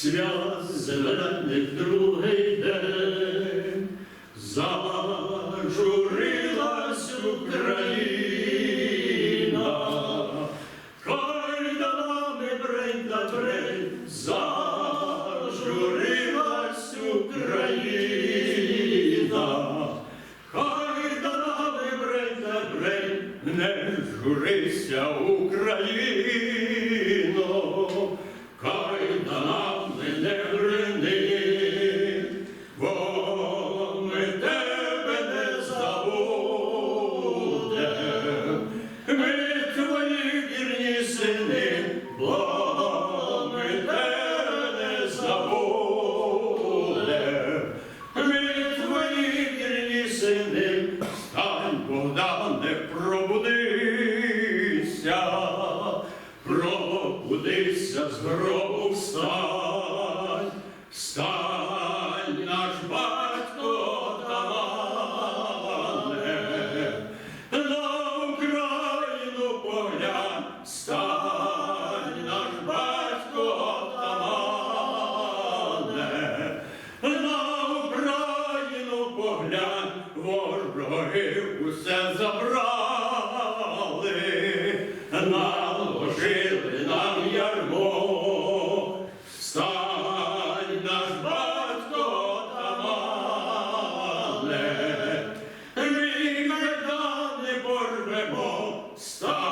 свят зелених другий день, зажурилась Україна, кайданами брень та брень, зажурилась Україна. Хай данами брень та брень, не журися, Україно, сини, бо ми. Ми твої сини, стань, Богдане, пробудися, пробудися з гробу встань, встань, наш батько вороги усе забрали, наложили нам ярмо, стань наш батько Тамане, ми не боремо, стань